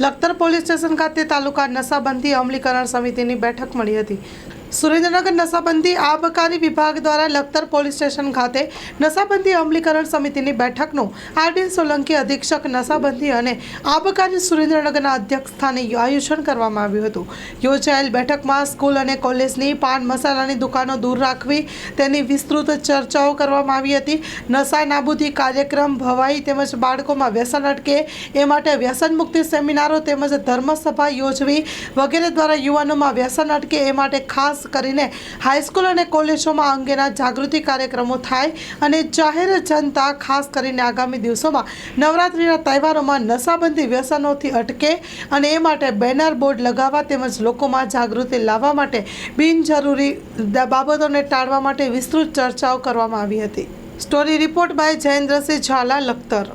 Lakhtar police station ખાતે તાલુકા નશાબંધી અમલીકરણ સમિતિની બેઠક મળી હતી. સુરેન્દ્રનગર નશાબંધી આબકારી વિભાગ દ્વારા લખતર પોલીસ સ્ટેશન ખાતે નશાબંધી અમલીકરણ સમિતિની બેઠકનું આરડી સોલંકી અધિક્ષક નશાબંધી અને આબકારી સુરેન્દ્રનગરના અધ્યક્ષ સ્થાને આયોજન કરવામાં આવ્યું હતું. યોજાયેલ બેઠકમાં સ્કૂલ અને કોલેજની પાન મસાલાની દુકાનો દૂર રાખવી, તેની વિસ્તૃત ચર્ચાઓ કરવામાં આવી હતી. નશા નાબૂદી કાર્યક્રમ ભવાઈ તેમજ બાળકોમાં વ્યસન અટકે એ માટે વ્યસન મુક્તિ સેમિનારો તેમજ ધર્મસભા યોજવી વગેરે દ્વારા યુવાનોમાં વ્યસન અટકે એ માટે ખાસ કરીને હાઈસ્કૂલ અને કોલેજોમાં અંગેના જાગૃતિ કાર્યક્રમો થાય અને જાહેર જનતા ખાસ કરીને આગામી દિવસોમાં નવરાત્રિના તહેવારોમાં નશાબંધી વ્યસનોથી અટકે અને એ માટે બેનર બોર્ડ લગાવવા તેમજ લોકોમાં જાગૃતિ લાવવા માટે બિનજરૂરી બાબતોને ટાળવા માટે વિસ્તૃત ચર્ચાઓ કરવામાં આવી હતી. Story report by Jayendrasinh Zala Lakhtar.